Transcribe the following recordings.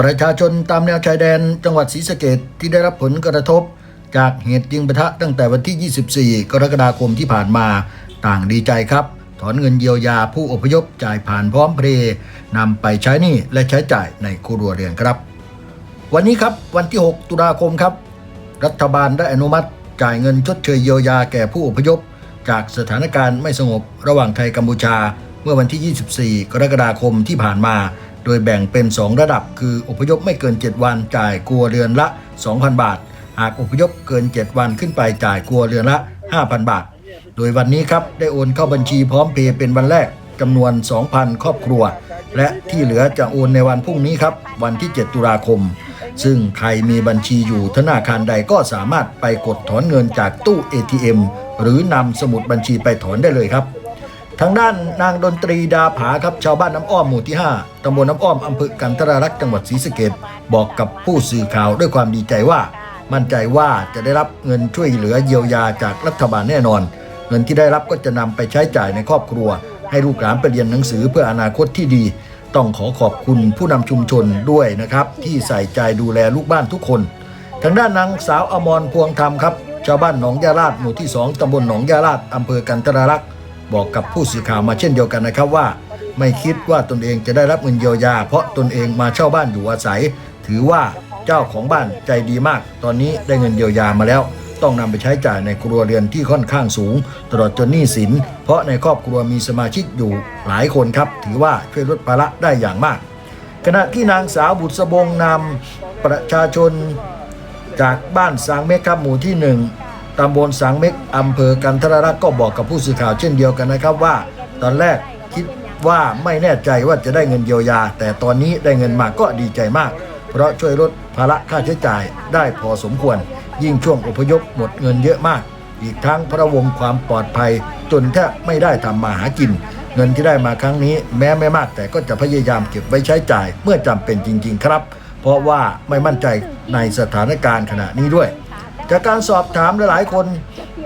ประชาชนตามแนวชายแดนจังหวัดศรีสะเกดที่ได้รับผลกระทบ จากเหตุยิงปะทะตั้งแต่วันที่ 24 กรกฎาคมที่ผ่านมา ต่างดีใจครับ ถอนเงินเยียวยาผู้อพยพจ่ายผ่านพร้อมเพรย์นำไปใช้หนี้และใช้จ่ายในครัวเรือนครับ วันนี้ครับวันที่ 6 ตุลาคมครับ รัฐบาลได้อนุมัติ จ่ายเงินชดเชยเยียวยาแก่ผู้อพยพ จากสถานการณ์ไม่สงบระหว่างไทยกัมพูชา เมื่อวันที่ 24 กรกฎาคมที่ผ่านมา โดยแบ่งเป็น 2 ระดับ คืออพยพไม่เกิน 7 วันจ่ายครัวเรือนละ 2,000 บาท หากอพยพเกิน 7 วันขึ้นไปจ่ายครัวเรือนละ 5,000 บาท โดยวันนี้ครับได้โอนเข้าบัญชีพร้อมเพย์เป็นวันแรกจำนวน 2,000 ครอบครัว และที่เหลือจะโอนในวันพรุ่งนี้ครับวันที่ 7 ตุลาคม ซึ่งใครมีบัญชีอยู่ธนาคารใดก็สามารถไปกดถอนเงินจากตู้ ATM หรือนำสมุดบัญชีไปถอนได้เลยครับ ทางด้านนางดนตรีดาผาครับชาวบ้านน้ำอ้อมหมู่ที่ 5ตำบลน้ำอ้อมอำเภอกันทรารักษ์จังหวัดศรีสะเกดบอกกับผู้สื่อข่าวด้วยความดีใจว่า มั่นใจว่าจะได้รับเงินช่วยเหลือเยียวยาจากรัฐบาลแน่นอน เงินที่ได้รับก็จะนำไปใช้จ่ายในครอบครัว ให้ลูกหลานไปเรียนหนังสือเพื่ออนาคตที่ดี ต้องขอขอบคุณผู้นำชุมชนด้วยนะครับ ที่ใส่ใจดูแลลูกบ้านทุกคน ทางด้านนางสาวอมรพวงธรรมครับชาวบ้านหนองยาลาดหมู่ที่ 2ตำบลหนองยาลาดอำเภอกันทรารักษ์ บอกกับผู้สื่อข่าวมาเช่นเดียวกันนะครับว่า ไม่คิดว่าตนเองจะได้รับเงินเยียวยา เพราะตนเองมาเช่าบ้านอยู่อาศัย ถือว่าเจ้าของบ้านใจดีมาก ตอนนี้ได้เงินเยียวยามาแล้ว ต้องนำไปใช้จ่ายในครัวเรือนที่ค่อนข้างสูง ตลอดจนหนี้สิน เพราะในครอบครัวมีสมาชิกอยู่หลายคนครับ ถือว่าช่วยลดภาระได้อย่างมาก ขณะที่นางสาวบุษบงนำประชาชนจากบ้านสางเม็กครับหมู่ที่หนึ่ง ตำบลสางเม็กอำเภอกันทรรักษ์ก็บอกกับผู้สื่อข่าวเช่นเดียวกันนะครับว่า ตอนแรกคิดว่าไม่แน่ใจว่าจะได้เงินเยียวยา แต่ตอนนี้ได้เงินมาก็ดีใจมาก เพราะช่วยลดภาระค่าใช้จ่ายได้พอสมควร ยิ่งช่วงอพยพหมดเงินเยอะมาก อีกทั้งพระวงความปลอดภัย จนแทบไม่ได้ทำมาหากิน เงินที่ได้มาครั้งนี้ แม้ไม่มาก แต่ก็จะพยายามเก็บไว้ใช้จ่ายเมื่อจำเป็นจริง ๆ ครับ เพราะว่าไม่มั่นใจในสถานการณ์ขณะนี้ด้วย จากการสอบถามหลายๆคน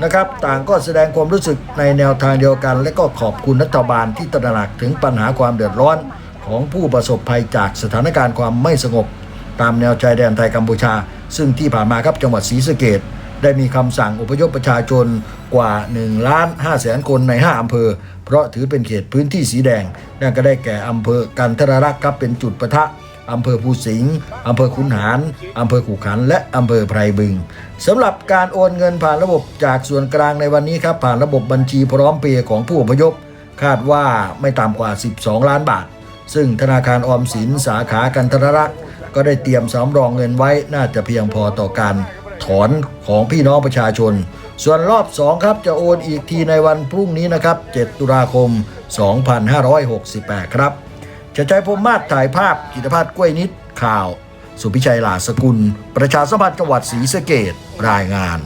นะครับ ต่างก็แสดงความรู้สึกในแนวทางเดียวกัน และก็ขอบคุณรัฐบาลที่ตระหนักถึงปัญหาความเดือดร้อน ของผู้ประสบภัยจากสถานการณ์ความไม่สงบ ตามแนวชายแดนไทยกัมพูชา ซึ่งที่ผ่านมาครับจังหวัดศรีสะเกดได้มีคำสั่งอพยพประชาชนกว่า1ล้าน5แสนคนใน 5 อำเภอ เพราะถือเป็นเขตพื้นที่สีแดงนั่นก็ได้แก่อำเภอกันทรรักษ์ครับเป็นจุดประทะ อำเภอภูสิงห์อำเภอขุนหารอำเภอขู่ขัน และอำเภอไพรบึงสำหรับการโอนเงินผ่านระบบจากส่วนกลางในวันนี้ครับผ่านระบบบัญชีพร้อมเพย์ของผู้อพยพ คาดว่าไม่ต่ำกว่า 12 ล้านบาท ซึ่งธนาคารออมสินสาขากันทรรักษ์ก็ได้เตรียมสำรองเงินไว้น่าจะเพียงพอต่อการถอนของพี่น้องประชาชน ส่วนรอบ 2 ครับจะโอนอีกทีในวันพรุ่งนี้นะครับ 7 ตุลาคม 2568 ครับ จะใจพรมมาศถ่ายภาพกิตภาพกล้วยนิดข่าว สุพิชัยหลาสกุล ประชาสัมพันธ์จังหวัดศรีสะเกดรายงาน